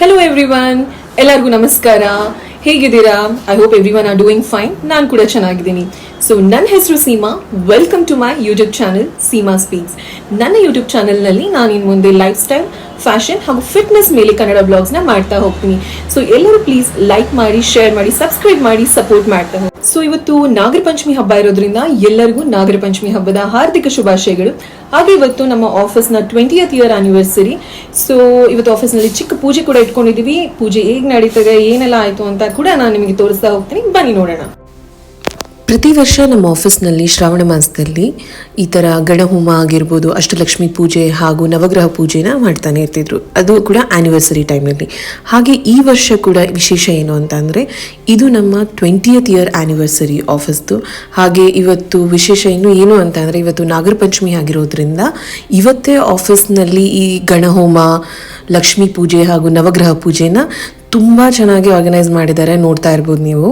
Hello every one ಎಲ್ಲರಿಗೂ ನಮಸ್ಕಾರ. ಹೇಗಿದ್ದೀರಾ? I hope everyone are doing fine ನಾನು ಕೂಡ ಚೆನ್ನಾಗಿದ್ದೀನಿ. ಸೊ ನನ್ನ ಹೆಸರು Seema. Welcome to my YouTube channel Seema speaks ನನ್ನ ಯೂಟ್ಯೂಬ್ ಚಾನಲ್ನಲ್ಲಿ ನಾನು ಇನ್ನು ಮುಂದೆ ಲೈಫ್ ಸ್ಟೈಲ್ ಫ್ಯಾಷನ್ ಹಾಗೂ ಫಿಟ್ನೆಸ್ ಮೇಲೆ ಕನ್ನಡ ಬ್ಲಾಗ್ಸ್ನ ಮಾಡ್ತಾ ಹೋಗ್ತೀನಿ. ಸೊ ಎಲ್ಲರೂ ಪ್ಲೀಸ್ ಲೈಕ್ ಮಾಡಿ ಶೇರ್ ಮಾಡಿ ಸಬ್ಸ್ಕ್ರೈಬ್ ಮಾಡಿ ಸಪೋರ್ಟ್ ಮಾಡ್ತಾ ಹೋಗಿ. ಸೊ ಇವತ್ತು ನಾಗರ ಪಂಚಮಿ ಹಬ್ಬ ಇರೋದ್ರಿಂದ ಎಲ್ಲರಿಗೂ ನಾಗರ ಪಂಚಮಿ ಹಬ್ಬದ ಹಾರ್ದಿಕ ಶುಭಾಶಯಗಳು. ಹಾಗೆ ಇವತ್ತು ನಮ್ಮ ಆಫೀಸ್ನ ಟ್ವೆಂಟಿಯತ್ ಇಯರ್ ಆನಿವರ್ಸರಿ ಸೊ ಇವತ್ತು ಆಫೀಸ್ನಲ್ಲಿ ಚಿಕ್ಕ ಪೂಜೆ ಕೂಡ ಇಟ್ಕೊಂಡಿದೀವಿ. ಪೂಜೆ ಹೇಗೆ ನಡೀತದೆ, ಏನೆಲ್ಲ ಆಯ್ತು ಅಂತ ಕೂಡ ನಾನು ನಿಮಗೆ ತೋರಿಸ್ತಾ ಹೋಗ್ತೀನಿ. ಬನ್ನಿ ನೋಡೋಣ. ಪ್ರತಿ ವರ್ಷ ನಮ್ಮ ಆಫೀಸ್ನಲ್ಲಿ ಶ್ರಾವಣ ಮಾಸದಲ್ಲಿ ಈ ಥರ ಗಣಹೋಮ ಆಗಿರ್ಬೋದು, ಅಷ್ಟಲಕ್ಷ್ಮಿ ಪೂಜೆ ಹಾಗೂ ನವಗ್ರಹ ಪೂಜೆನ ಮಾಡ್ತಾನೆ ಇರ್ತಿದ್ರು. ಅದು ಕೂಡ ಆ್ಯನಿವರ್ಸರಿ ಟೈಮಲ್ಲಿ ಹಾಗೆ ಈ ವರ್ಷ ಕೂಡ ವಿಶೇಷ ಏನು ಅಂತ ಅಂದರೆ, ಇದು ನಮ್ಮ ಟ್ವೆಂಟಿಯತ್ ಇಯರ್ ಆ್ಯನಿವರ್ಸರಿ ಆಫೀಸ್ದು. ಹಾಗೆ ಇವತ್ತು ವಿಶೇಷ ಏನು ಏನು ಅಂತ ಅಂದರೆ, ಇವತ್ತು ನಾಗರ ಪಂಚಮಿ ಆಗಿರೋದ್ರಿಂದ ಇವತ್ತೇ ಆಫೀಸ್ನಲ್ಲಿ ಈ ಗಣಹೋಮ, ಲಕ್ಷ್ಮೀ ಪೂಜೆ ಹಾಗೂ ನವಗ್ರಹ ಪೂಜೆನ ತುಂಬ ಚೆನ್ನಾಗಿ ಆರ್ಗನೈಸ್ ಮಾಡಿದ್ದಾರೆ ನೋಡ್ತಾ ಇರ್ಬೋದು ನೀವು.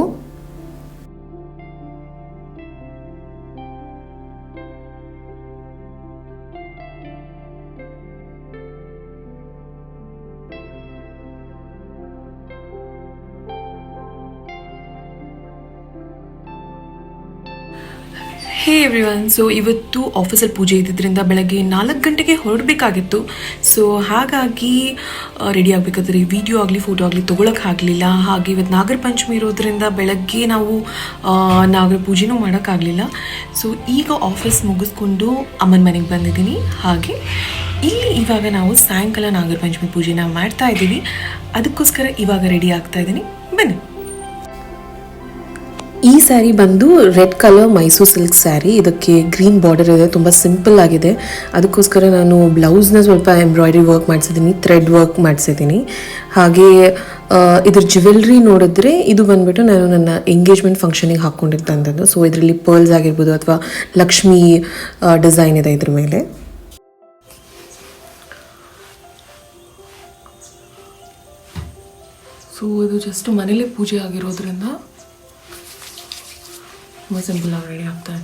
ಹೇ ಎವ್ರಿ ಒನ್ ಸೊ, ಇವತ್ತು ಆಫೀಸಲ್ಲಿ ಪೂಜೆ ಇದ್ದಿದ್ದರಿಂದ ಬೆಳಗ್ಗೆ ನಾಲ್ಕು ಗಂಟೆಗೆ ಹೊರಡಬೇಕಾಗಿತ್ತು. ಸೊ, ಹಾಗಾಗಿ ರೆಡಿ ಆಗಬೇಕಾದ್ರೆ ವಿಡಿಯೋ ಆಗಲಿ ಫೋಟೋ ಆಗಲಿ ತೊಗೊಳಕ್ಕೆ ಆಗಲಿಲ್ಲ. ಹಾಗೆ ಇವತ್ತು ನಾಗರ ಪಂಚಮಿ ಇರೋದ್ರಿಂದ ಬೆಳಗ್ಗೆ ನಾವು ನಾಗರ ಪೂಜೆನೂ ಮಾಡೋಕ್ಕಾಗಲಿಲ್ಲ ಸೊ, ಈಗ ಆಫೀಸ್ ಮುಗಿಸ್ಕೊಂಡು ಅಮ್ಮನ ಮನೆಗೆ ಬಂದಿದ್ದೀನಿ. ಹಾಗೆ, ಇಲ್ಲಿ ಇವಾಗ ನಾವು ಸಾಯಂಕಾಲ ನಾಗರ ಪಂಚಮಿ ಪೂಜೆನ ಮಾಡ್ತಾ ಇದ್ದೀವಿ. ಅದಕ್ಕೋಸ್ಕರ ಇವಾಗ ರೆಡಿ ಆಗ್ತಾ ಇದ್ದೀನಿ. ಬನ್ನಿ. ಈ ಸ್ಯಾರಿ ಬಂದು red colour Mysore silk sari. ಇದಕ್ಕೆ ಗ್ರೀನ್ ಬಾರ್ಡರ್ ಇದೆ, ತುಂಬ ಸಿಂಪಲ್ ಆಗಿದೆ. ಅದಕ್ಕೋಸ್ಕರ ನಾನು ಬ್ಲೌಸ್ನ ಸ್ವಲ್ಪ ಎಂಬ್ರಾಯ್ಡ್ರಿ ವರ್ಕ್ ಮಾಡಿಸಿದ್ದೀನಿ ಥ್ರೆಡ್ ವರ್ಕ್ ಮಾಡಿಸಿದ್ದೀನಿ. ಹಾಗೆ ಇದ್ರ ಜ್ಯುವೆಲ್ರಿ ನೋಡಿದ್ರೆ ಇದು ಬಂದ್ಬಿಟ್ಟು ನಾನು ನನ್ನ ಎಂಗೇಜ್ಮೆಂಟ್ ಫಂಕ್ಷನಿಗೆ ಹಾಕ್ಕೊಂಡಿರ್ತಂಥದ್ದು ಸೊ ಇದರಲ್ಲಿ ಪರ್ಲ್ಸ್ ಆಗಿರ್ಬೋದು ಅಥವಾ ಲಕ್ಷ್ಮಿ ಡಿಸೈನ್ ಇದೆ ಇದ್ರ ಮೇಲೆ. ಸೊ ಇದು ಜಸ್ಟ್ ಮನೇಲೇ ಪೂಜೆ ಆಗಿರೋದ್ರಿಂದ ತುಂಬ ಸಿಂಪಲ್ ಆಗಿ ರೆಡಿ ಆಗ್ತಾ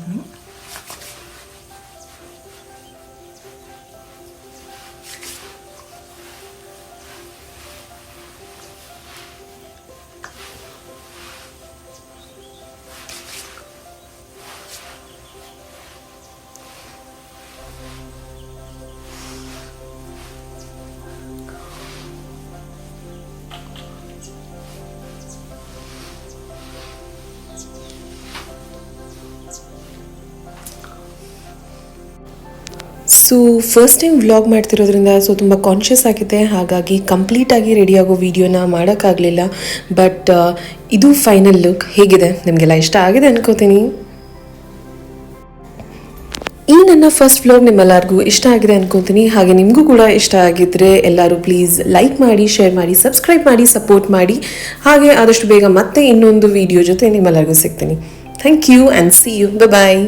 ಸೊ ಫಸ್ಟ್ ಟೈಮ್ ವ್ಲಾಗ್ ಮಾಡ್ತಿರೋದ್ರಿಂದ ಸೊ ತುಂಬ ಕಾನ್ಷಿಯಸ್ ಆಗಿದೆ. ಹಾಗಾಗಿ ಕಂಪ್ಲೀಟಾಗಿ ರೆಡಿಯಾಗೋ ವೀಡಿಯೋನ ಮಾಡೋಕ್ಕಾಗಲಿಲ್ಲ. ಬಟ್ ಇದು ಫೈನಲ್ ಲುಕ್ ಹೇಗಿದೆ? ನಿಮಗೆಲ್ಲ ಇಷ್ಟ ಆಗಿದೆ ಅನ್ಕೋತೀನಿ. ಈ ನನ್ನ ಫಸ್ಟ್ ವ್ಲಾಗ್ ನಿಮ್ಮೆಲ್ಲರಿಗೂ ಇಷ್ಟ ಆಗಿದೆ ಅನ್ಕೋತೀನಿ. ಹಾಗೆ ನಿಮಗೂ ಕೂಡ ಇಷ್ಟ ಆಗಿದ್ರೆ ಎಲ್ಲರೂ ಪ್ಲೀಸ್ ಲೈಕ್ ಮಾಡಿ ಶೇರ್ ಮಾಡಿ ಸಬ್ಸ್ಕ್ರೈಬ್ ಮಾಡಿ ಸಪೋರ್ಟ್ ಮಾಡಿ. ಹಾಗೆ ಆದಷ್ಟು ಬೇಗ ಮತ್ತೆ ಇನ್ನೊಂದು ವಿಡಿಯೋ ಜೊತೆ ನಿಮ್ಮೆಲ್ಲರಿಗೂ ಸಿಗ್ತೀನಿ. Thank you and see you bye